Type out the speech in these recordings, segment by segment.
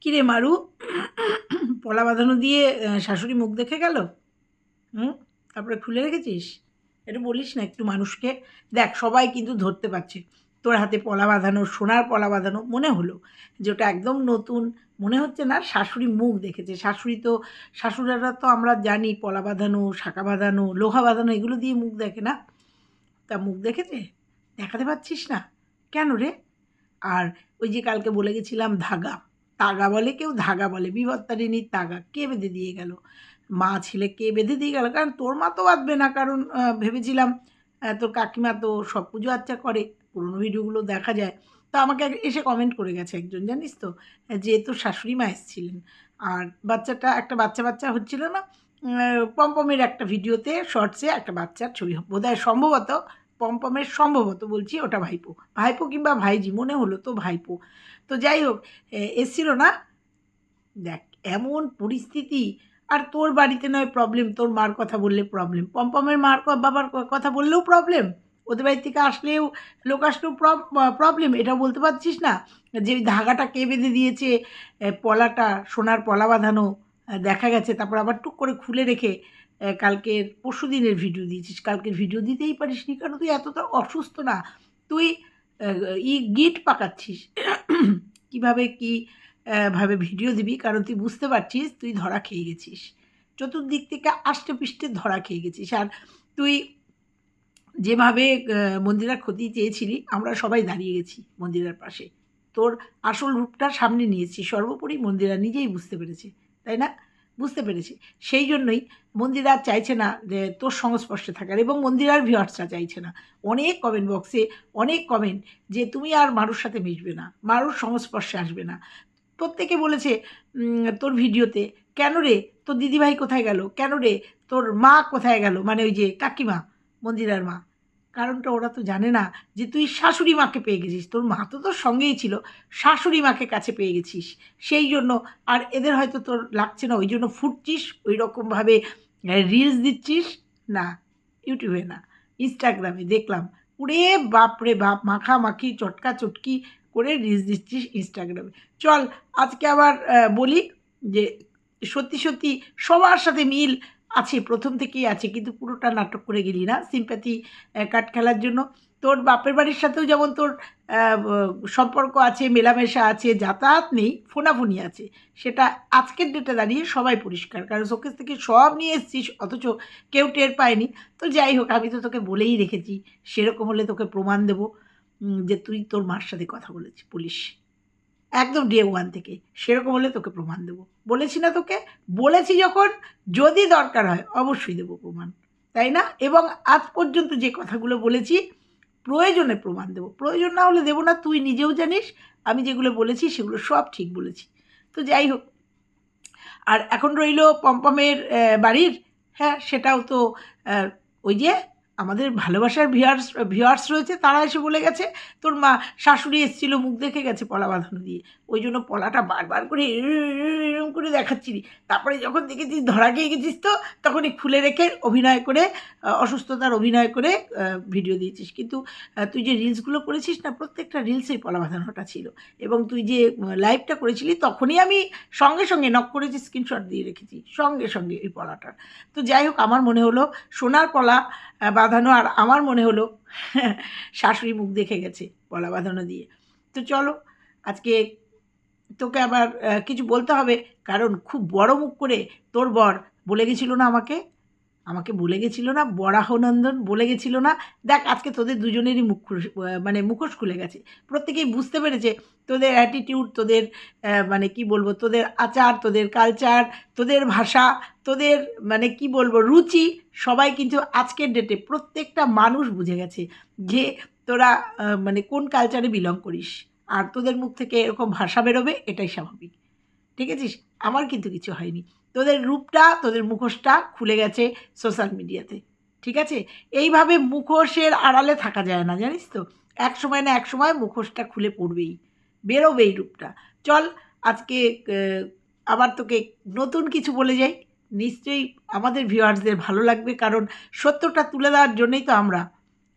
কিরে মারু? পলা বাঁধানো দিয়ে শাশুড়ি মুখ দেখে গেল? হুম? তারপরে খুলে রেখেছিস? একটু বলিস না, একটু মানুষকে। দেখ, সবাই কিন্তু ধরতে পারছে। তোর হাতে পলা বাঁধানো, সোনার পলা বাঁধানো মনে হলো যে ওটা একদম নতুন। মনে হচ্ছে না শাশুড়ি মুখ দেখেছে। শাশুড়ি তো, শাশুড়ারা তো আমরা জানি, পলা বাঁধানো, শাঁখা বাঁধানো, লোহা বাঁধানো, এগুলো দিয়ে মুখ দেখে না? তা মুখ দেখেছে? দেখাতে পারছিস না? কেন রে? আর ওই যে কালকে বলে গেছিলাম ধাগা। তাগা বলে, কেউ ধাগা বলে। বিভত্তারিণীর তাগা, কে বেঁধে দিয়ে গেল? মা ছেলে কে বেঁধে দিয়ে গেল? কারণ তোর মা তো বাঁধবে না। কারণ ভেবেছিলাম তোর কাকিমা তো সব পুজো আচ্চা করে, পুরোনো ভিডিওগুলো দেখা যায়। তো আমাকে এসে কমেন্ট করে গেছে একজন, জানিস তো? যে তোর শাশুড়ি মা এসেছিলেন। আর বাচ্চাটা, একটা বাচ্চা বাচ্চা হচ্ছিল না পম্পমের একটা ভিডিওতে শর্টসে একটা বাচ্চার ছবি। বোধহয় সম্ভবত, পম্পমের সম্ভবত বলছি ওটা ভাইপো। ভাইপো কিংবা ভাইজি, মনে হলো তো ভাইপো। তো যাই হোক এসছিল না। দেখ, এমন পরিস্থিতি, আর তোর বাড়িতে নয় প্রবলেম তোর মার কথা বললে প্রবলেম পম্পমের মার বাবার কথা বললেও প্রবলেম ওদের বাড়ি থেকে আসলেও, লোক আসলেও প্রবলেম এটা বলতে পারছিস না? যে ধাগাটা কে বেঁধে দিয়েছে পলাটা, সোনার পলা বাঁধানো দেখা গেছে। তারপর আবার টুক করে খুলে রেখে কালকের পরশু দিনের ভিডিও দিয়েছিস। কালকের ভিডিও দিতেই পারিস নি কারণ তুই এতটা অসুস্থ না। তুই ই গিট পাকাচ্ছিস। কীভাবে কি ভাবে ভিডিও দিবি? কারণ তুই বুঝতে পারছিস, তুই ধরা খেয়ে গেছিস। চতুর্দিক থেকে আষ্টে ধরা খেয়ে গেছিস। আর তুই যেভাবে মন্দিরার ক্ষতি চেয়েছিলি, আমরা সবাই দাঁড়িয়ে গেছি মন্দিরার পাশে। তোর আসল রূপটা সামনে নিয়েছি। সর্বোপরি মন্দিরা নিজেই বুঝতে পেরেছে, তাই না? বুঝতে পেরেছি। সেই জন্যই মন্দিরা চাইছে না যে তোর সংস্পর্শে থাকার এবং মন্দিরার ভিউয়ার্সরা চাইছে না। অনেক কমেন্ট বক্সে অনেক কমেন্ট যে তুমি আর মারুর সাথে মিশবে না, মারুর সংস্পর্শে আসবে না। প্রত্যেকে বলেছে তোর ভিডিওতে, কেন রে? তোর দিদিভাই কোথায় গেল? কেন রে? তোর মা কোথায় গেল? মানে ওই যে কাকিমা, মন্দিরার মা। কারণটা ওরা তো জানে না যে তুই শাশুড়ি মাকে পেয়ে গেছিস। তোর মা তো তোর সঙ্গেই ছিল, শাশুড়ি মাকে কাছে পেয়ে গেছিস। সেই জন্য আর এদের হয়তো তোর লাগছে না, ওই জন্য ফুটছিস ওই রকমভাবে রিলস দিচ্ছিস। না, ইউটিউবে না, ইনস্টাগ্রামে দেখলাম উরে বাপরে বাপ, মাখামাখি, চটকা চটকি করে রিলস দিচ্ছিস ইনস্টাগ্রামে। চল, আজকে আবার বলি যে সত্যি সত্যি সবার সাথে মিল আছে, প্রথম থেকেই আছে, কিন্তু পুরোটা নাটক করে গেলি না। সিম্প্যাথি কাট খেলার জন্য। তোর বাপের বাড়ির সাথেও যেমন তোর সম্পর্ক আছে, মেলামেশা আছে, যাতায়াত নেই, ফোনাফুনি আছে। সেটা আজকের ডেটে দাঁড়িয়ে সবাই পরিষ্কার। কারণ শোকেস থেকে সব নিয়ে এসছিস, অথচ কেউ টের পায়নি। তো যাই হোক, আমি তো তোকে বলেই রেখেছি, সেরকম হলে তোকে প্রমাণ দেবো যে তুই তোর মার সাথে কথা বলেছি পুলিশ একদম ডে ওয়ান থেকে। সেরকম হলে তোকে প্রমাণ দেবো। বলেছি না তোকে? বলেছি যখন, যদি দরকার হয় অবশ্যই দেবো প্রমাণ। তাই না? এবং আজ পর্যন্ত যে কথাগুলো বলেছি, প্রয়োজনে প্রমাণ দেবো। প্রয়োজন না হলে দেবো না, তুই নিজেও জানিস, আমি যেগুলো বলেছি সেগুলো সব ঠিক বলেছি। তো যাই হোক। আর এখন রইল পম্পমের বাড়ির হ্যাঁ সেটাও তো ওই যে আমাদের ভালোবাসার ভিউয়ার্স ভিউয়ার্স রয়েছে, তারা এসে বলে গেছে, তোর মা শাশুড়ি এসেছিল, মুখ দেখে গেছে পলা বাঁধানো দিয়ে। ওই জন্য পলাটা বারবার করে এরম করে দেখাচ্ছিলি। তারপরে যখন দেখেছিস ধরা খেয়ে গেছিস তো, তখনই খুলে রেখে অভিনয় করে অসুস্থতার অভিনয় করে ভিডিও দিয়েছিস। কিন্তু তুই যে রিলসগুলো করেছিস না, প্রত্যেকটা রিলসেই পলা বাঁধানোটা ছিল। এবং তুই যে লাইভটা করেছিলি, তখনই আমি সঙ্গে সঙ্গে নক করেছি স্ক্রিনশট দিয়ে রেখেছি, সঙ্গে সঙ্গে এই পলাটার। তো যাই হোক, আমার মনে হলো, সোনার পলা বাঁধানো আর আমার মনে হলো শাশুড়ি মুখ দেখে গেছে বলা বাঁধানো দিয়ে। তো চলো, আজকে তোকে আবার কিছু বলতে হবে, কারণ খুব বড় মুখ করে তোর বর বলে গেছিল না আমাকে। আমাকে বলে গেছিল না, বরাহনন্দন বলে গেছিল না, দেখ আজকে তোদের দুজনেরই মুখ মানে মুখোশ খুলে গেছে। প্রত্যেকেই বুঝতে পেরেছে তোদের অ্যাটিটিউড তোদের মানে কি বলব, তোদের আচার, তোদের কালচার তোদের ভাষা, তোদের মানে কি বলব, রুচি, সবাই কিন্তু আজকের ডেটে প্রত্যেকটা মানুষ বুঝে গেছে যে তোরা মানে কোন কালচারে বিলং করিস। আর তোদের মুখ থেকে এরকম ভাষা বেরোবে, এটাই স্বাভাবিক। ঠিক আছিস? আমার কিন্তু কিছু হয়নি। তোদের রূপটা, তোদের মুখোশটা খুলে গেছে সোশ্যাল মিডিয়াতে ঠিক আছে? এইভাবে মুখোশের আড়ালে থাকা যায় না, জানিস তো? এক সময় না এক সময় মুখোশটা খুলে পড়বেই, বেরোবেই রূপটা। চল, আজকে আবার তোকে নতুন কিছু বলে যাই। নিশ্চয়ই আমাদের ভিউয়ার্সদের ভালো লাগবে, কারণ সত্যটা তুলে দেওয়ার জন্যই তো আমরা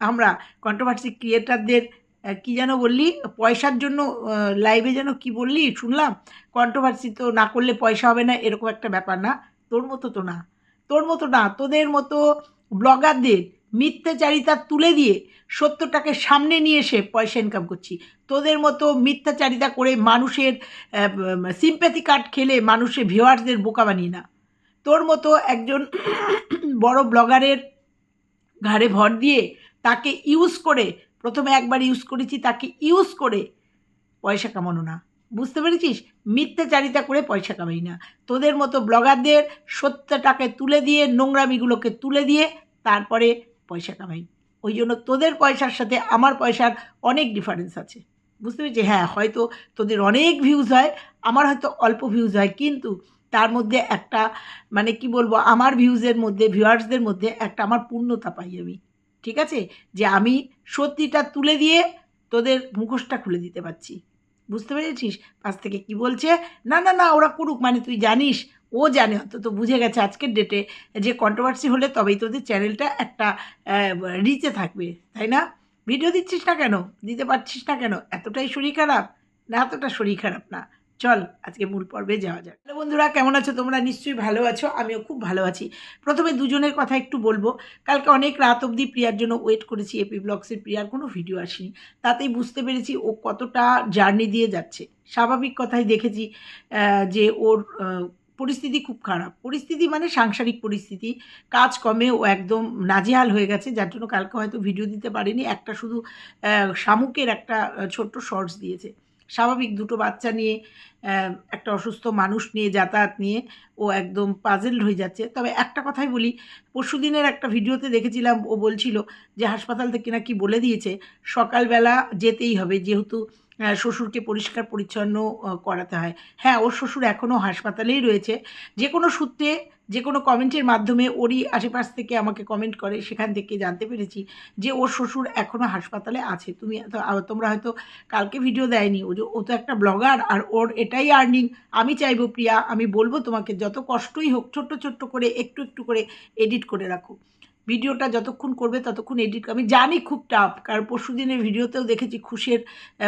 আমরা কন্ট্রোভার্সি ক্রিয়েটারদের কি যেন বললি? পয়সার জন্য লাইভে যেন কি বললি? শুনলাম কন্ট্রোভার্সি তো না করলে পয়সা হবে না, এরকম একটা ব্যাপার না। তোর মতো তো না। তোর মতো না, তোদের মতো ব্লগারদের মিথ্যাচারিতা তুলে দিয়ে সত্যটাকে সামনে নিয়ে এসে পয়সা ইনকাম করছি। তোদের মতো মিথ্যাচারিতা করে মানুষের সিম্প্যাথি কার্ড খেলে মানুষের ভিউয়ার্সদের বোকা বানিয়ে না। তোর মতো একজন বড় ব্লগারের ঘাড়ে ভর দিয়ে তাকে ইউজ করে প্রথমে একবার ইউজ করেছি, তাকে ইউজ করে পয়সা কামানো না। বুঝতে পেরেছিস? মিথ্যাচারিতা করে পয়সা কামাই না। তোদের মতো ব্লগারদের সত্যটাকে তুলে দিয়ে, নোংরামিগুলোকে তুলে দিয়ে তারপরে পয়সা কামাই। ওই জন্য তোদের পয়সার সাথে আমার পয়সার অনেক ডিফারেন্স আছে। বুঝতে পেরেছি হ্যাঁ হয়তো তোদের অনেক ভিউজ হয়, আমার হয়তো অল্প ভিউজ হয়, কিন্তু তার মধ্যে একটা মানে কি বলব, আমার ভিউজের মধ্যে ভিউয়ার্সদের মধ্যে একটা আমার পূর্ণতা পাই আমি। ঠিক আছে? যে আমি সত্যিটা তুলে দিয়ে তোদের মুখোশটা খুলে দিতে পারছি। বুঝতে পেরেছিস? পাশ থেকে কি বলছে? না না না, ওরা করুক মানে তুই জানিস, ও জানে, অন্তত বুঝে গেছে আজকের ডেটে যে কন্ট্রোভার্সি হলে তবেই তোদের চ্যানেলটা একটা রিচে থাকবে, তাই না? ভিডিও দিচ্ছিস না কেন? দিতে পারছিস না কেন? এতটাই শরীর খারাপ? না, এতটা শরীর খারাপ না। চল, আজকে মূল পর্বে যাওয়া যাক। হ্যালো বন্ধুরা, কেমন আছো? তোমরা নিশ্চয়ই ভালো আছো, আমিও খুব ভালো আছি। প্রথমে দুজনের কথা একটু বলব, কালকে অনেক রাত অবধি প্রিয়ার জন্য ওয়েট করেছি এপি ব্লগসের প্রিয়ার কোনো ভিডিও আসেনি। তাতেই বুঝতে পেরেছি ও কতটা জার্নি দিয়ে যাচ্ছে। স্বাভাবিক কথাই দেখেছি যে ওর পরিস্থিতি খুব খারাপ। পরিস্থিতি মানে সাংসারিক পরিস্থিতি। কাজ কমে ও একদম নাজেহাল হয়ে গেছে, যার জন্য কালকে হয়তো ভিডিও দিতে পারেনি। একটা শুধু শামুকের একটা ছোট্ট শর্টস দিয়েছে। স্বাভাবিক দুটো বাচ্চা নিয়ে একটা অসুস্থ মানুষ নিয়ে, যাতায়াত নিয়ে ও একদম পাজেলড হয়ে যাচ্ছে। তবে একটা কথাই বলি, পরশুদিনের একটা ভিডিওতে দেখেছিলাম, ও বলছিল যে হাসপাতাল থেকে নাকি বলে দিয়েছে, সকালবেলা যেতেই হবে, যেহেতু শ্বশুরকে পরিষ্কার পরিচ্ছন্ন করাতে হয়। হ্যাঁ ওর শ্বশুর এখনও হাসপাতালেই রয়েছে। যে কোনো সূত্রে যে কোনো কমেন্টের মাধ্যমে ওরই আশেপাশ থেকে আমাকে কমেন্ট করে, সেখান থেকে জানতে পেরেছি যে ওর শ্বশুর এখনও হাসপাতালে আছে। তুমি তোমরা হয়তো কালকে ভিডিও দেয়নি। ও ও তো একটা ব্লগার আর ওর এটাই আর্নিং আমি চাইব প্রিয়া, আমি বলব তোমাকে যত কষ্টই হোক, ছোট্ট ছোট্ট করে, একটু একটু করে এডিট করে রাখো। ভিডিওটা যতক্ষণ করবে ততক্ষণ এডিট আমি জানি খুব টাফ কারণ পরশু দিনের ভিডিওতেও দেখেছি খুশের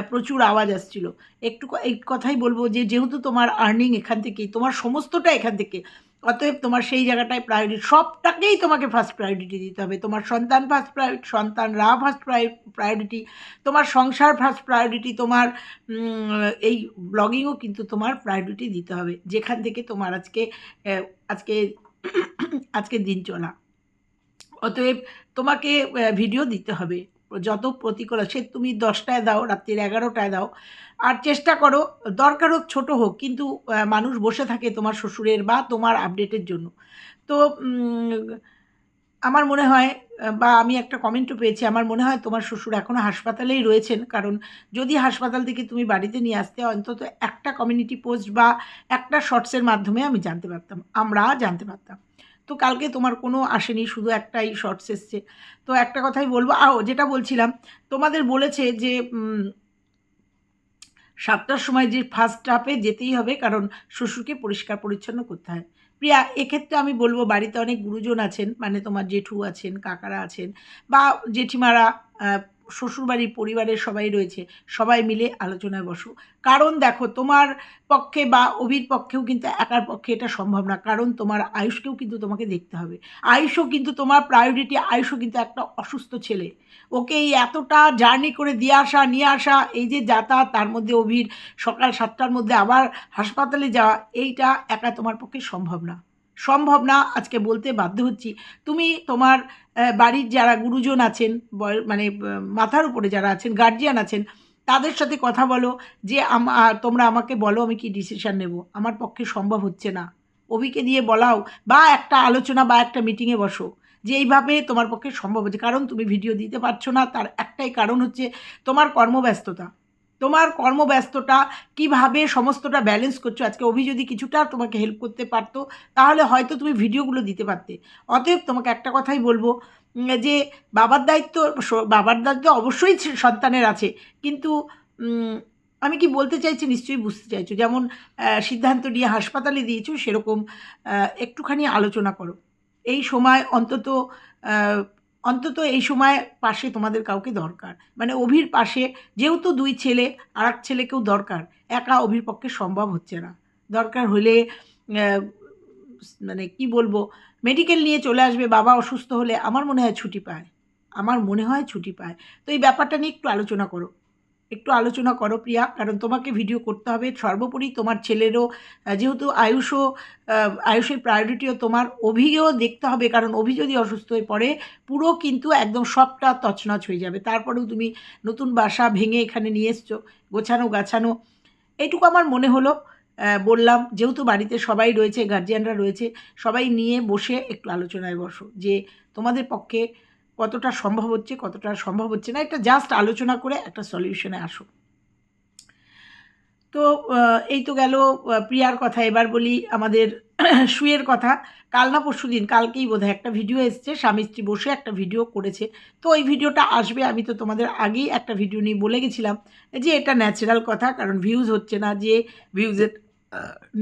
প্রচুর আওয়াজ আসছিল। একটু এই কথাই বলব যে, যেহেতু তোমার আর্নিং এখান থেকেই, তোমার সমস্তটা এখান থেকে অতএব তোমার সেই জায়গাটায় প্রায়োরিটি সবটাকেই তোমাকে ফার্স্ট প্রায়োরিটি দিতে হবে। তোমার সন্তান ফার্স্ট প্রায়োরিটি সন্তানরা ফার্স্ট প্রায়োরিটি তোমার সংসার ফার্স্ট প্রায়োরিটি তোমার এই ব্লগিংও কিন্তু তোমার প্রায়োরিটি দিতে হবে। যেখান থেকে তোমার আজকে আজকে আজকে দিন চলা। অতএব তোমাকে ভিডিও দিতে হবে। যত প্রতিকূল সে তুমি দশটায় দাও, রাত্রির এগারোটায় দাও। আর চেষ্টা করো, দরকার হোক ছোটো হোক, কিন্তু মানুষ বসে থাকে তোমার শ্বশুরের বা তোমার আপডেটের জন্য। তো আমার মনে হয়, বা আমি একটা কমেন্টও পেয়েছি, আমার মনে হয় তোমার শ্বশুর এখনও হাসপাতালেই রয়েছেন। কারণ, যদি হাসপাতাল থেকে তুমি বাড়িতে নিয়ে আসতে, অন্তত একটা কমিউনিটি পোস্ট বা একটা শর্টসের মাধ্যমে আমি জানতে পারতাম, আমরা জানতে পারতাম। তো কালকে তোমার কোনো আসেনি, শুধু একটাই শর্টস এসছে। তো একটা কথাই বলব আও যেটা বলছিলাম, তোমাদের বলেছে যে সাতটার সময় যে ফার্স্ট হাফে যেতেই হবে, কারণ শ্বশুরকে পরিষ্কার পরিচ্ছন্ন করতে হয়। প্রিয়া, এক্ষেত্রে আমি বলব, বাড়িতে অনেক গুরুজন আছেন মানে তোমার জেঠু আছেন, কাকারা আছেন, বা জেঠিমারা শ্বশুরবাড়ির পরিবারের সবাই রয়েছে। সবাই মিলে আলোচনায় বসো। কারণ দেখো, তোমার পক্ষে বা অভির পক্ষেও কিন্তু একার পক্ষে এটা সম্ভব না। কারণ তোমার আয়ুষকেও কিন্তু তোমাকে দেখতে হবে। আয়ুষও কিন্তু তোমার প্রায়োরিটি আয়ুষও কিন্তু একটা অসুস্থ ছেলে। ওকে এই এতটা জার্নি করে দিয়ে আসা, নিয়ে আসা, এই যে যাতায়াত, তার মধ্যে অভির সকাল সাতটার মধ্যে আবার হাসপাতালে যাওয়া, এইটা একা তোমার পক্ষে সম্ভব না। সম্ভব না আজকে বলতে বাধ্য হচ্ছি। তুমি তোমার বাড়ির যারা গুরুজন আছেন মানে মাথার উপরে যারা আছেন গার্জিয়ান আছেন, তাদের সাথে কথা বলো যে তোমরা আমাকে বলো আমি কি ডিসিশন নেব। আমার পক্ষে সম্ভব হচ্ছে না। অভিকে দিয়ে বলাও বা একটা আলোচনা বা একটা মিটিংয়ে বসো যে এইভাবে তোমার পক্ষে সম্ভব হচ্ছে। কারণ তুমি ভিডিও দিতে পারছ না, তার একটাই কারণ হচ্ছে তোমার কর্মব্যস্ততা। তোমার কর্মব্যস্ততা, কীভাবে সমস্তটা ব্যালেন্স করছ? আজকে অভি যদি কিছুটা তোমাকে হেল্প করতে পারতো, তাহলে হয়তো তুমি ভিডিওগুলো দিতে পারতে। অতএব তোমাকে একটা কথাই বলব যে বাবার দায়িত্ব বাবার দায়িত্ব অবশ্যই সন্তানের আছে। কিন্তু আমি কি বলতে চাইছি নিশ্চয়ই বুঝতে চাইছো। যেমন সিদ্ধান্ত নিয়ে হাসপাতালে দিয়েছ, সেরকম একটুখানি আলোচনা করো। এই সময় অন্তত অন্তত এই সময় পাশে তোমাদের কাউকে দরকার। মানে অভির পাশে যেহেতু দুই ছেলে আর এক ছেলেকেও দরকার। একা অভির পক্ষে সম্ভব হচ্ছে না। দরকার হলে মানে কি বলব মেডিকেল নিয়ে চলে আসবে, বাবা অসুস্থ হলে আমার মনে হয় ছুটি পায়। আমার মনে হয় ছুটি পায়। তো এই ব্যাপারটা নিয়ে একটু আলোচনা করো। একটু আলোচনা করো প্রিয়া, কারণ তোমাকে ভিডিও করতে হবে। সর্বোপরি তোমার ছেলেরও যেহেতু আয়ুষও আয়ুষের প্রায়োরিটিও তোমার অভিও দেখতে হবে, কারণ অভি যদি অসুস্থ হয়ে পড়ে, পুরো কিন্তু একদম সবটা তছনছ হয়ে যাবে। তারপরেও তুমি নতুন বাসা ভেঙে এখানে নিয়ে এসছো, গোছানো গাছানো। এইটুকু আমার মনে হলো বললাম, যেহেতু বাড়িতে সবাই রয়েছে গার্জিয়ানরা রয়েছে, সবাই নিয়ে বসে একটু আলোচনায় বসো যে তোমাদের পক্ষে কতটা সম্ভব হচ্ছে, কতটা সম্ভব হচ্ছে না, একটা জাস্ট আলোচনা করে একটা সলিউশনে আসো তো এই তো গেল প্রিয়ার কথা। এবার বলি আমাদের শুয়ের কথা। কাল না পরশু দিন, কালকেই বোধহয় একটা ভিডিও এসছে। স্বামী স্ত্রী বসে একটা ভিডিও করেছে। তো ওই ভিডিওটা আসবে। আমি তো তোমাদের আগেই একটা ভিডিও নিয়ে বলে গেছিলাম যে এটা ন্যাচারাল কথা, কারণ ভিউজ হচ্ছে না যে ভিউজের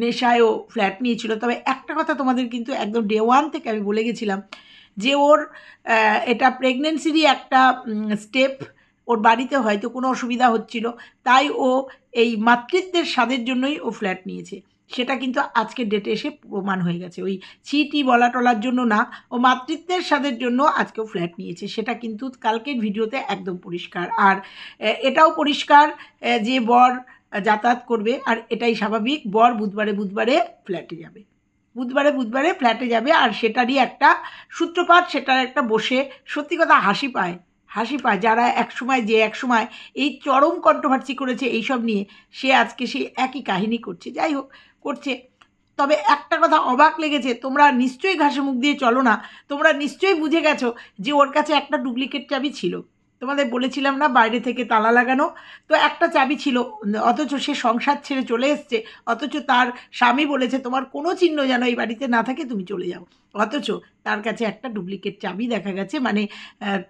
নেশায় ও ফ্ল্যাট নিয়েছিল। তবে একটা কথা তোমাদের কিন্তু একদম ডে ওয়ান থেকে আমি বলে গেছিলাম যে ওর এটা প্রেগনেন্সিরই একটা স্টেপ ওর বাড়িতে হয়তো কোনো অসুবিধা হচ্ছিল, তাই ও এই মাতৃত্বের স্বাদের জন্যই ও ফ্ল্যাট নিয়েছে। সেটা কিন্তু আজকের ডেটে এসে প্রমাণ হয়ে গেছে। ওই ছিটি বলা টলার জন্য না, ও মাতৃত্বের স্বাদের জন্য আজকেও ফ্ল্যাট নিয়েছে। সেটা কিন্তু কালকের ভিডিওতে একদম পরিষ্কার। আর এটাও পরিষ্কার যে বর যাতায়াত করবে, আর এটাই স্বাভাবিক, বর বুধবারে বুধবারে ফ্ল্যাটে যাবে। বুধবারে বুধবারে ফ্ল্যাটে যাবে আর সেটারই একটা সূত্রপাত, সেটার একটা বসে সত্যি কথা হাসি পায় হাসি পায়। যারা একসময়, যে একসময় এই চরম কন্ট্রোভার্সি করেছে এইসব নিয়ে, সে আজকে সেই একই কাহিনী করছে। যাই হোক, করছে। তবে একটা কথা অবাক লেগেছে, তোমরা নিশ্চয়ই ঘাসে মুখ দিয়ে চলো না, তোমরা নিশ্চয়ই বুঝে গেছো যে ওর কাছে একটা ডুপ্লিকেট চাবি ছিল। তোমাদের বলেছিলাম না বাইরে থেকে তালা লাগানো? তো একটা চাবি ছিল, অথচ সে সংসার ছেড়ে চলে এসছে, অথচ তার স্বামী বলেছে, তোমার কোনো চিহ্ন যেন এই বাড়িতে না থাকে, তুমি চলে যাও। অথচ তার কাছে একটা ডুপ্লিকেট চাবি দেখা গেছে মানে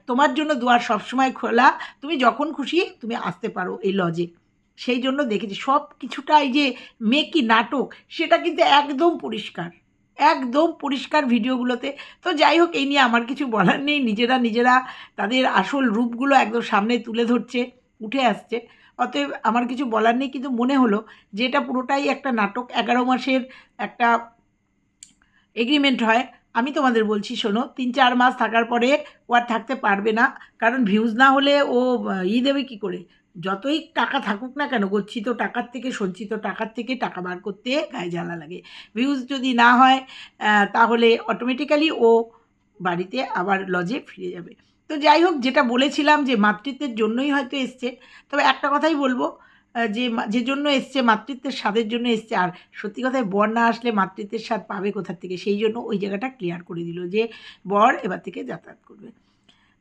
তোমার জন্য দুয়ার সবসময় খোলা, তুমি যখন খুশি তুমি আসতে পারো এই লজে। সেই জন্য দেখেছি সব কিছুটাই যে মেকি নাটক, সেটা কিন্তু একদম পরিষ্কার। একদম পরিষ্কার ভিডিওগুলোতে। তো যাই হোক, এই নিয়ে আমার কিছু বলার নেই। নিজেরা নিজেরা তাদের আসল রূপগুলো একদম সামনে তুলে ধরছে, উঠে আসছে। অতএব আমার কিছু বলার নেই, কিন্তু মনে হলো যে এটা পুরোটাই একটা নাটক। এগারো মাসের একটা এগ্রিমেন্ট হয়। আমি তোমাদের বলছি, শোনো, তিন চার মাস থাকার পরে ও আর থাকতে পারবে না। কারণ ভিউজ না হলে ও ই দেবে কী করে? যতই টাকা থাকুক না কেন, গচ্ছিত টাকার থেকে, সঞ্চিত টাকার থেকে টাকা বার করতে গায়ে জ্বালা লাগে। ভিউজ যদি না হয় তাহলে অটোমেটিক্যালি ও বাড়িতে আবার লজে ফিরে যাবে। তো যাই হোক, যেটা বলেছিলাম যে মাতৃত্বের জন্যই হয়তো এসছে, তবে একটা কথাই বলব যে যে জন্য এসছে মাতৃত্বের স্বাদের জন্য এসছে, আর সত্যি কথায় বর না আসলে মাতৃত্বের স্বাদ পাবে কোথার থেকে, সেই জন্য ওই জায়গাটা ক্লিয়ার করে দিল যে বর এবার থেকে যাতায়াত করবে।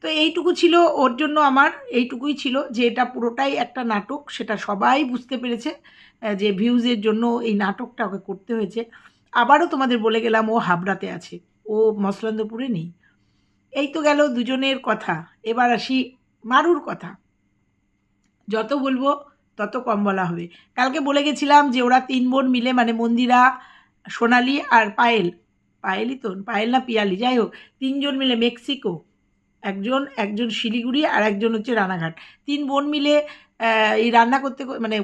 তো এইটুকু ছিল ওর জন্য আমার, এইটুকুই ছিল যে এটা পুরোটাই একটা নাটক, সেটা সবাই বুঝতে পেরেছে যে ভিউজের জন্য এই নাটকটা ওকে করতে হয়েছে। আবারও তোমাদের বলে গেলাম, ও হাবড়াতে আছে, ও মসলন্দপুরে নেই। এই তো গেল দুজনের কথা, এবার আসি মারুর কথা। যত বলব তত কম বলা হবে। কালকে বলে গেছিলাম যে ওরা তিন বোন মিলে মানে মন্দিরা, সোনালি আর পায়েল। পায়েলই তো, পায়েল না পিয়ালি, যাই হোক, তিনজন মিলে মেক্সিকো। একজন একজন শিলিগুড়ি আর একজন হচ্ছে রানাঘাট। তিন বোন মিলে এই রান্না করতে মানে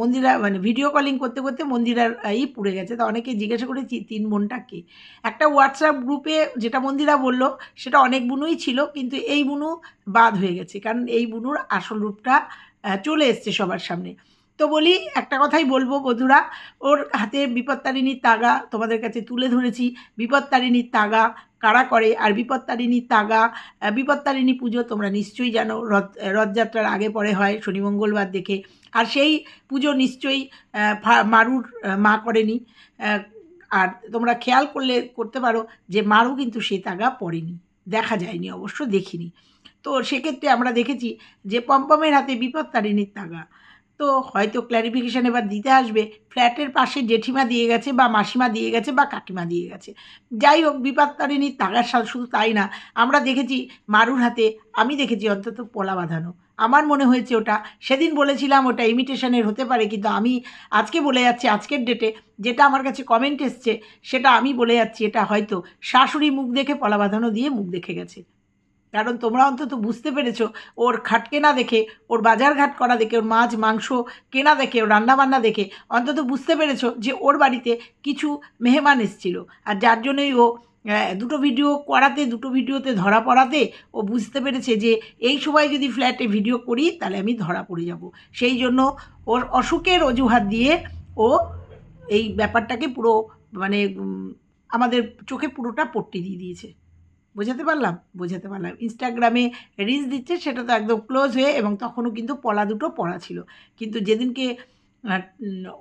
মন্দিরা মানে ভিডিও কলিং করতে করতে মন্দিরার এই পুড়ে গেছে। তো অনেকে জিজ্ঞাসা করেছি, তিন বোনটা কে? একটা হোয়াটসঅ্যাপ গ্রুপে যেটা মন্দিরা বলল, সেটা অনেক বুনুই ছিল, কিন্তু এই বুনু বাদ হয়ে গেছে। কারণ এই বুনুর আসল রূপটা চলে এসছে সবার সামনে। তো বলি, একটা কথাই বলব বধুরা ওর হাতে বিপত্তারিণীর তাগা তোমাদের কাছে তুলে ধরেছি। বিপত্তারিণীর তাগা কারা করে আর বিপত্তারিণীর তাগা বিপত্তারিণী পুজো তোমরা নিশ্চয়ই জানো। রথ, রথযাত্রার আগে পরে হয়, শনি মঙ্গলবার দেখে। আর সেই পুজো নিশ্চয়ই মারুর মা করেনি। আর তোমরা খেয়াল করলে, করতে পারো যে মারু কিন্তু সে তাগা পড়েনি দেখা যায়নি, অবশ্য দেখিনি। তো সেক্ষেত্রে আমরা দেখেছি যে পম্পমের হাতে বিপত্তারিণীর তাগা। তো হয়তো ক্ল্যারিফিকেশান এবার দিতে আসবে। ফ্ল্যাটের পাশে জেঠিমা দিয়ে গেছে বা মাসিমা দিয়ে গেছে বা কাকিমা দিয়ে গেছে। যাই হোক বিপত্তারিণীর তাগার সাথে শুধু তাই না, আমরা দেখেছি মারুর হাতে, আমি দেখেছি অন্তত পলা বাঁধানো। আমার মনে হয়েছে ওটা, সেদিন বলেছিলাম ওটা ইমিটেশনের হতে পারে, কিন্তু আমি আজকে বলে যাচ্ছি, আজকের ডেটে যেটা আমার কাছে কমেন্ট এসছে, সেটা আমি বলে যাচ্ছি, এটা হয়তো শাশুড়ি মুখ দেখে পলা বাঁধানো দিয়ে মুখ দেখে গেছে। কারণ তোমরা অন্তত বুঝতে পেরেছ, ওর খাট কেনা দেখে, ওর বাজার ঘাট করা দেখে, ওর মাছ, মাংস কেনা দেখে, ওর রান্নাবান্না দেখে অন্তত বুঝতে পেরেছ যে ওর বাড়িতে কিছু মেহমান এসেছিল। আর যার জন্যই ও দুটো ভিডিও করাতে, দুটো ভিডিওতে ধরা পড়াতে ও বুঝতে পেরেছে যে এই সময় যদি ফ্ল্যাটে ভিডিও করি, তাহলে আমি ধরা পড়ে যাব। সেই জন্য ওর অসুখের অজুহাত দিয়ে ও এই ব্যাপারটাকে পুরো মানে আমাদের চোখে পুরোটা পট্টি দিয়ে দিয়েছে। বোঝাতে পারলাম? বোঝাতে পারলাম। ইনস্টাগ্রামে রিলস দিচ্ছে, সেটা তো একদম ক্লোজ হয়ে এবং তখনও কিন্তু পলা দুটো পড়া ছিল। কিন্তু যেদিনকে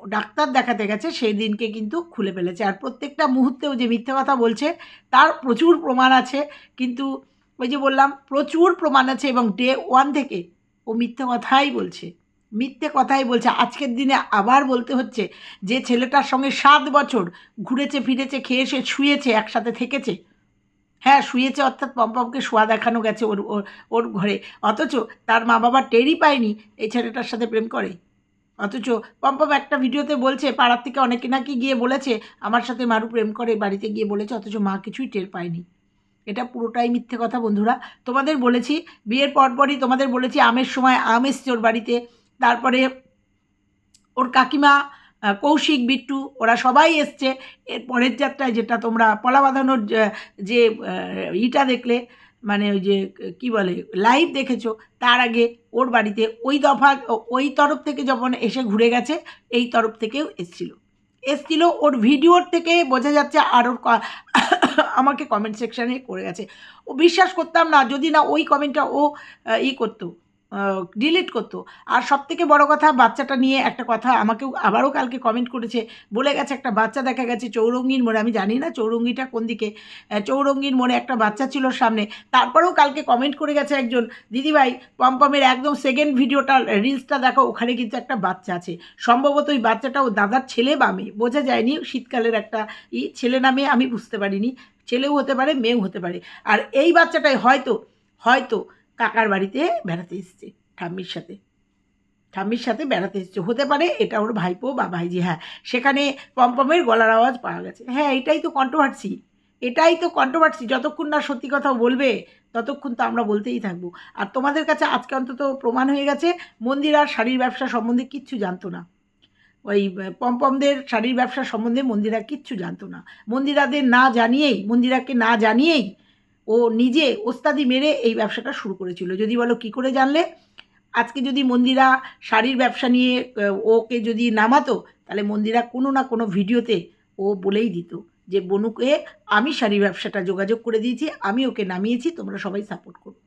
ডাক্তার দেখাতে গেছে সেই দিনকে কিন্তু খুলে ফেলেছে। আর প্রত্যেকটা মুহূর্তেও যে মিথ্যে কথা বলছে, তার প্রচুর প্রমাণ আছে। কিন্তু ওই যে বললাম, প্রচুর প্রমাণ আছে এবং ডে ওয়ান থেকে ও মিথ্যে কথাই বলছে। মিথ্যে কথাই বলছে। আজকের দিনে আবার বলতে হচ্ছে যে ছেলেটার সঙ্গে সাত বছর ঘুরেছে, ফিরেছে খেয়ে সে শুয়েছে, একসাথে থেকেছে। হ্যাঁ শুয়েছে অর্থাৎ পম্পমকে শোয়া দেখানো গেছে ওর ওর ঘরে। অথচ তার মা বাবা টেরই পায়নি এই ছেলেটার সাথে প্রেম করে। অথচ পম্পম একটা ভিডিওতে বলছে, পাড়ার থেকে অনেকে নাকি গিয়ে বলেছে, আমার সাথে মারু প্রেম করে, বাড়িতে গিয়ে বলেছে, অথচ মা কিছুই টের পায়নি। এটা পুরোটাই মিথ্যে কথা বন্ধুরা। তোমাদের বলেছি, বিয়ের পরপরই তোমাদের বলেছি, আমের সময় আম এসছে ওর বাড়িতে। তারপরে ওর কাকিমা কৌশিক, বিট্টু, ওরা সবাই এসছে। এর পরের যাত্রায় যেটা তোমরা পলা বাঁধানোর যে- ইটা দেখলে মানে ওই যে, কি বলে লাইভ দেখেছ, তার আগে ওর বাড়িতে ওই দফা, ওই তরফ থেকে যখন এসে ঘুরে গেছে, এই তরফ থেকেও এসছিল। এসছিল ওর ভিডিওর থেকে বোঝা যাচ্ছে আর ওর আমাকে কমেন্ট সেকশানে করে গেছে। ও বিশ্বাস করতাম না, যদি না ওই কমেন্টটা ও ই করতো। ডিলিট করতো। আর সব থেকে বড় কথা, বাচ্চাটা নিয়ে একটা কথা আমাকেও আবারও কালকে কমেন্ট করেছে, বলে গেছে একটা বাচ্চা দেখা গেছে চৌরঙ্গির মোড়ে, আমি জানি না চৌরঙ্গিটা কোন দিকে চৌরঙ্গির মোড়ে একটা বাচ্চা ছিল সামনে, তারপরেও কালকে কমেন্ট করে গেছে একজন, দিদিভাই, পম্পমের একদম সেকেন্ড ভিডিওটা রিলসটা দেখো, ওখানে কিন্তু একটা বাচ্চা আছে। সম্ভবত ওই বাচ্চাটা ও দাদার ছেলে বা মেয়ে, বোঝা যায়নি শীতকালের একটা ই, ছেলে না মেয়ে আমি বুঝতে পারিনি, ছেলেও হতে পারে, মেয়েও হতে পারে। আর এই বাচ্চাটাই হয়তো হয়তো কাকার বাড়িতে বেড়াতে এসছে, ঠাম্মির সাথে। ঠাম্মির সাথে বেড়াতে এসছে। হতে পারে এটা ওর ভাইপো বা ভাইজি হ্যাঁ। সেখানে পম্পমের গলার আওয়াজ পাওয়া গেছে। হ্যাঁ এটাই তো কন্ট্রোভার্সি এটাই তো কন্ট্রোভার্সি যতক্ষণ না সত্যি কথা বলবে, ততক্ষণ তো আমরা বলতেই থাকব। আর তোমাদের কাছে আজকে অন্তত প্রমাণ হয়ে গেছে মন্দিরার শাড়ির ব্যবসা সম্বন্ধে কিচ্ছু জানতো না। ওই পম্পমদের শাড়ির ব্যবসা সম্বন্ধে মন্দিরা কিচ্ছু জানতো না। মন্দিরাদের না জানিয়েই, মন্দিরাকে না জানিয়েই ও নিজে ওস্তাদি মেরে এই ব্যবসাটা শুরু করেছিল। যদি বলো কি করে জানলে? আজকে যদি মন্দিরা শাড়ির ব্যবসা নিয়ে ওকে যদি নামাতো, তাহলে মন্দিরা কোনো না কোনো ভিডিওতে ও বলেই দিত যে, বনুকে আমি শাড়ির ব্যবসাটা যোগাযোগ করে দিয়েছি, আমি ওকে নামিয়েছি, তোমরা সবাই সাপোর্ট করো।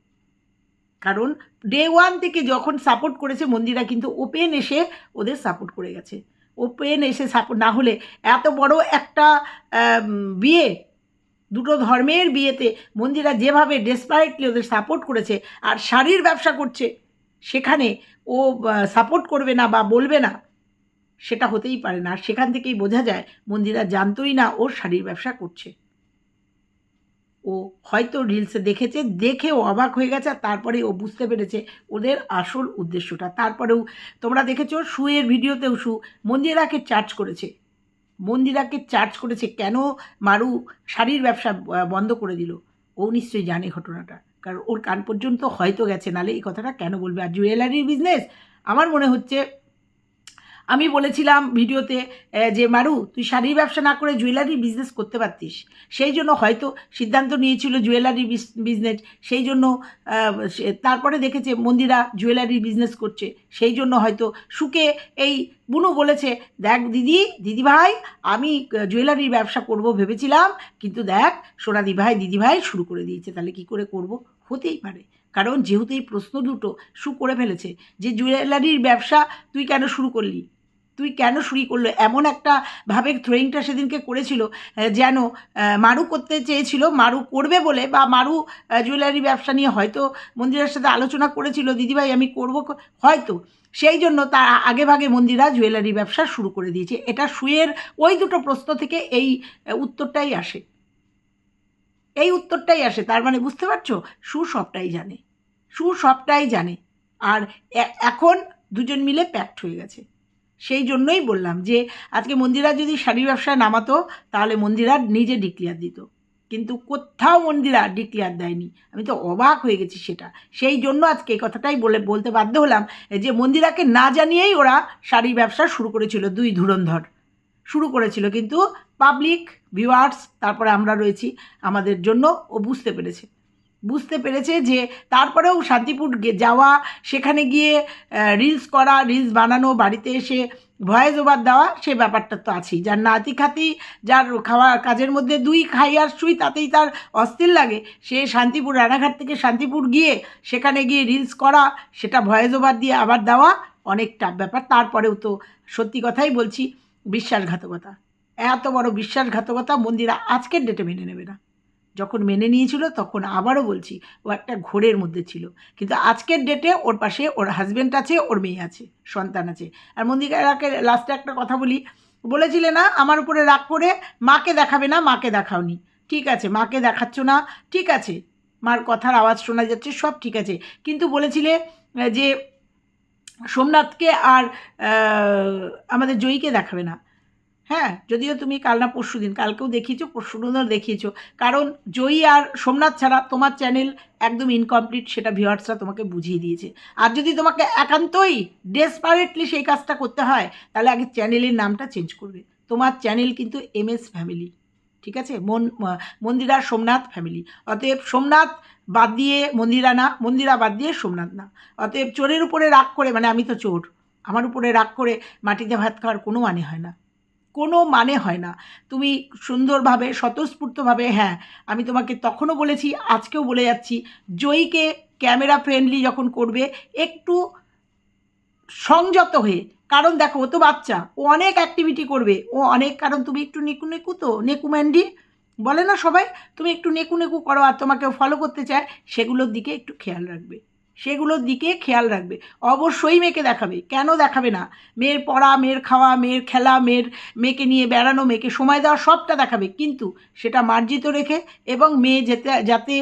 কারণ ডে ওয়ান থেকে যখন সাপোর্ট করেছে মন্দিরা, কিন্তু ওপেন এসে ওদের সাপোর্ট করে গেছে। ওপেন এসে সাপোর্ট না হলে এত বড় একটা বিয়ে দুটো ধর্মের বিয়েতে মন্দিরা যেভাবে ডেসপারেটলি ওদের সাপোর্ট করেছে আর শাড়ির ব্যবসা করছে, সেখানে ও সাপোর্ট করবে না বা বলবে না, সেটা হতেই পারে না। আর সেখান থেকেই বোঝা যায় মন্দিরা জানতোই না ওর শাড়ির ব্যবসা করছে। ও হয়তো রিলসে দেখেছে, দেখে ও অবাক হয়ে গেছে আর তারপরে ও বুঝতে পেরেছে ওদের আসল উদ্দেশ্যটা। তারপরেও তোমরা দেখেছ শুয়ের ভিডিওতেও শু মন্দিরাকে চার্জ করেছে। মন্দিরাকে চার্জ করেছে কেন মারু শাড়ির ব্যবসা বন্ধ করে দিল? ও নিশ্চয়ই জানে ঘটনাটা। কারণ ওর কান পর্যন্ত হয়তো গেছে, নালে এই কথাটা কেন বলবে? আর জুয়েলারির বিজনেস আমার মনে হচ্ছে আমি বলেছিলাম ভিডিওতে যে মারু, তুই শাড়ির ব্যবসা না করে জুয়েলারি বিজনেস করতে পারতিস। সেই জন্য হয়তো সিদ্ধান্ত নিয়েছিল জুয়েলারি বিজনেস সেই জন্য তারপরে দেখেছে মন্দিরা জুয়েলারি বিজনেস করছে। সেই জন্য হয়তো সুকে এই বুনু বলেছে, দেখ দিদি দিদি ভাই আমি জুয়েলারির ব্যবসা করব ভেবেছিলাম, কিন্তু দেখ সোনাদি ভাই দিদি ভাই শুরু করে দিয়েছে। তাহলে কি করে করব? হতেই পারে। কারণ যেহেতু এই প্রশ্ন দুটো শু করে ফেলেছে যে জুয়েলারির ব্যবসা তুই কেন শুরু করলি? তুই কেন শুরু করল? এমন একটা ভাবে থ্রোয়িংটা সেদিনকে করেছিল যেন মারু করতে চেয়েছিল, মারু করবে বলে বা মারু জুয়েলারি ব্যবসা নিয়ে হয়তো মন্দিরের সাথে আলোচনা করেছিল, দিদিভাই, আমি করব হয়তো। সেই জন্য তার আগে ভাগে মন্দিরা জুয়েলারি ব্যবসা শুরু করে দিয়েছে। এটা সুয়ের ওই দুটো প্রশ্ন থেকে এই উত্তরটাই আসে। এই উত্তরটাই আসে, তার মানে বুঝতে পারছ? সু সবটাই জানে। সু সবটাই জানে। আর এখন দুজন মিলে প্যাক্ট হয়ে গেছে। সেই জন্যই বললাম যে, আজকে মন্দিরা যদি শাড়ির ব্যবসায় নামাতো, তাহলে মন্দিরা নিজে ডিক্লিয়ার দিত। কিন্তু কোথাও মন্দিরা ডিক্লিয়ার দেয়নি। আমি তো অবাক হয়ে গেছি সেটা। সেই জন্য আজকে এই কথাটাই বলে, বলতে বাধ্য হলাম যে, মন্দিরাকে না জানিয়েই ওরা শাড়ির ব্যবসা শুরু করেছিল দুই ধুরন্ধর। শুরু করেছিল, কিন্তু পাবলিক ভিউয়ার্স তারপরে আমরা রয়েছি, আমাদের জন্য ও বুঝতে পেরেছে। বুঝতে পেরেছে যে তারপরেও শান্তিপুর যাওয়া, সেখানে গিয়ে রিলস করা রিলস বানানো, বাড়িতে এসে ভয়েস ওভার দেওয়া, সে ব্যাপারটা তো আছেই। যার নাতি খাতি, যার খাওয়া কাজের মধ্যে দুই খাই আর শুই, তাতেই তার অস্থির লাগে। সে শান্তিপুর রানাঘাট থেকে শান্তিপুর গিয়ে, সেখানে গিয়ে রিলস করা, সেটা ভয়েস ওভার দিয়ে আবার দেওয়া অনেক টাফ ব্যাপার। তারপরেও তো সত্যি কথাই বলছি বিশ্বাসঘাতকতা। এত বড় বিশ্বাসঘাতকতা মন্দিরা আজকের ডেটে মেনে নেবে না। যখন মেনে নিয়েছিল, তখন আবারও বলছি, ও একটা ঘোরের মধ্যে ছিল। কিন্তু আজকের ডেটে ওর পাশে ওর হাজব্যান্ড আছে, ওর মেয়ে আছে, সন্তান আছে। আর মন্দিরাকে লাস্টে একটা কথা বলি, বলেছিলে না, আমার উপরে রাগ করে মাকে দেখাবে না, মাকে দেখাওনি। ঠিক আছে, মাকে দেখাচ্ছ না, ঠিক আছে। মার কথার আওয়াজ শোনা যাচ্ছে, সব ঠিক আছে। কিন্তু বলেছিলে যে সোমনাথকে আর আমাদের জয়ীকে দেখাবে না। হ্যাঁ যদিও তুমি কাল না পরশু দিন, কালকেও দেখিয়েছো, পরশু দিনও দেখিয়েছো। কারণ জয়ী আর সোমনাথ ছাড়া তোমার চ্যানেল একদম ইনকমপ্লিট সেটা ভিউয়ার্সরা তোমাকে বুঝিয়ে দিয়েছে। আর যদি তোমাকে একান্তই ডেসপারেটলি সেই কাজটা করতে হয়, তাহলে আগে চ্যানেলের নামটা চেঞ্জ করবে। তোমার চ্যানেল কিন্তু এম এস ফ্যামিলি ঠিক আছে? মন মন্দিরা সোমনাথ ফ্যামিলি অতএব সোমনাথ বাদ দিয়ে মন্দিরা না, মন্দিরা বাদ দিয়ে সোমনাথ না। অতএব চোরের উপরে রাগ করে মানে আমি তো চোর, আমার উপরে রাগ করে মাটিতে ভাত খাওয়ার কোনো মানে হয় না। কোনো মানে হয় না। তুমি সুন্দরভাবে, স্বতঃস্ফূর্তভাবে হ্যাঁ আমি তোমাকে তখনও বলেছি, আজকেও বলে যাচ্ছি, জয়ীকে ক্যামেরা ফ্রেন্ডলি যখন করবে, একটু সংযত হয়ে, কারণ দেখো, ও তো বাচ্চা, ও অনেক অ্যাক্টিভিটি করবে, ও অনেক, কারণ তুমি একটু নেকু নেকু তো, নেকু ম্যান্ডি, বলে না সবাই? তুমি একটু নেকু নেকু করো আর তোমাকে ফলো করতে চায়, সেগুলোর দিকে একটু খেয়াল রাখবে, সেগুলোর দিকে খেয়াল রাখবে, অবশ্যই মেয়েকে দেখাবে, কেন দেখাবে না? মেয়ের পড়া, মেয়ের খাওয়া, মেয়ের খেলা, মেয়ের, মেয়েকে নিয়ে বেড়ানো, মেয়েকে সময় দেওয়া, সবটা দেখাবে, কিন্তু সেটা মার্জিত রেখে এবং মেয়ে যেতে, যাতে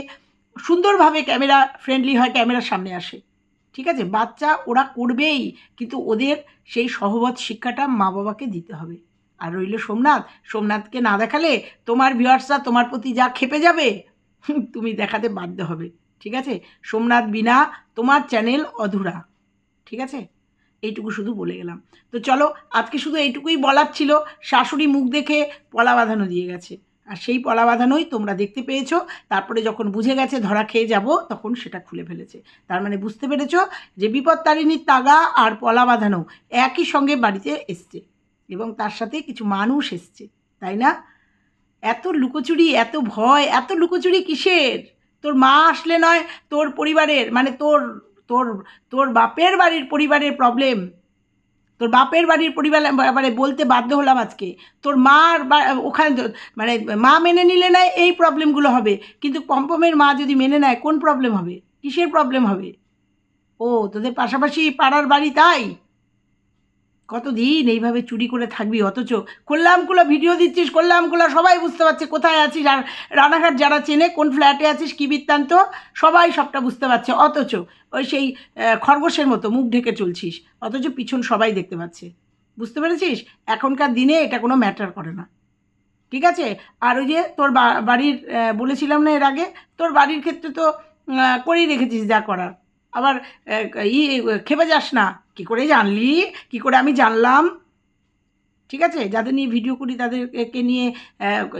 সুন্দরভাবে ক্যামেরা ফ্রেন্ডলি হয়, ক্যামেরার সামনে আসে। ঠিক আছে? বাচ্চা ওরা করবেই, কিন্তু ওদের সেই সহবত শিক্ষাটা মা বাবাকে দিতে হবে। আর রইল সোমনাথ। সোমনাথকে না দেখালে তোমার ভিউয়ার্সরা তোমার প্রতি যা খেপে যাবে, তুমি দেখাতে বাধ্য হবে। ঠিক আছে? সোমনাথ বিনা তোমার চ্যানেল অধুরা। ঠিক আছে? এইটুকু শুধু বলে গেলাম। তো চলো, আজকে শুধু এইটুকুই বলার ছিল। শাশুড়ি মুখ দেখে পলা বাঁধানো দিয়ে গেছে। আর সেই পলা বাঁধানোই তোমরা দেখতে পেয়েছ। তারপরে যখন বুঝে গেছে ধরা খেয়ে যাব, তখন সেটা খুলে ফেলেছে। তার মানে বুঝতে পেরেছ যে বিপত্তারিণীর তাগা আর পলা বাঁধানো একই সঙ্গে বাড়িতে এসছে এবং তার সাথে কিছু মানুষ এসছে, তাই না? এত লুকোচুরি, এত ভয়, এত লুকোচুরি কিসের? তোর মা আসলে নয়, তোর পরিবারের মানে তোর তোর তোর বাপের বাড়ির পরিবারের প্রবলেম তোর বাপের বাড়ির পরিবার মানে বলতে বাধ্য হলাম আজকে। তোর মার বা- ওখানে মানে মা মেনে নিলে না এই প্রবলেমগুলো হবে, কিন্তু পম্পমের মা যদি মেনে নেয়, কোন প্রবলেম হবে? কিসের প্রবলেম হবে? ও, তোদের পাশাপাশি পাড়ার বাড়ি তাই? কতদিন এইভাবে চুরি করে থাকবি? অথচ কল্যাণকুলা ভিডিও দিচ্ছিস, কল্যাণকুলা সবাই বুঝতে পারছে কোথায় আছিস আর রানাঘাট যারা চেনে, কোন ফ্ল্যাটে আছিস, কী বৃত্তান্ত, সবাই সবটা বুঝতে পারছে। অথচ ওই সেই খরগোশের মতো মুখ ঢেকে চলছিস, অথচ পিছন সবাই দেখতে পাচ্ছে। বুঝতে পেরেছিস? এখনকার দিনে এটা কোনো ম্যাটার করে না। ঠিক আছে? আর ওই যে তোর বাড়ির বলেছিলাম না এর আগে, তোর বাড়ির ক্ষেত্রে তো করেই রেখেছিস যা করার। আবার ই খেপে যাস না। কী করে জানলি? কী করে আমি জানলাম? ঠিক আছে? যাদের নিয়ে ভিডিও করি তাদেরকে নিয়ে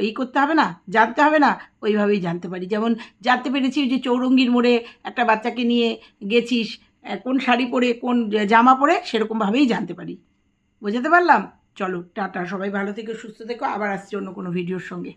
ই করতে হবে না, জানতে হবে না, ওইভাবেই জানতে পারি। যেমন, জানতে পেরেছি যে চৌরঙ্গির মোড়ে একটা বাচ্চাকে নিয়ে গেছিস কোন শাড়ি পরে, কোন জামা পরে, সেরকমভাবেই জানতে পারি। বোঝাতে পারলাম? চলো, টাটা, সবাই ভালো থেকো, সুস্থ থেকো, আবার আসছি অন্য কোনো ভিডিওর সঙ্গে।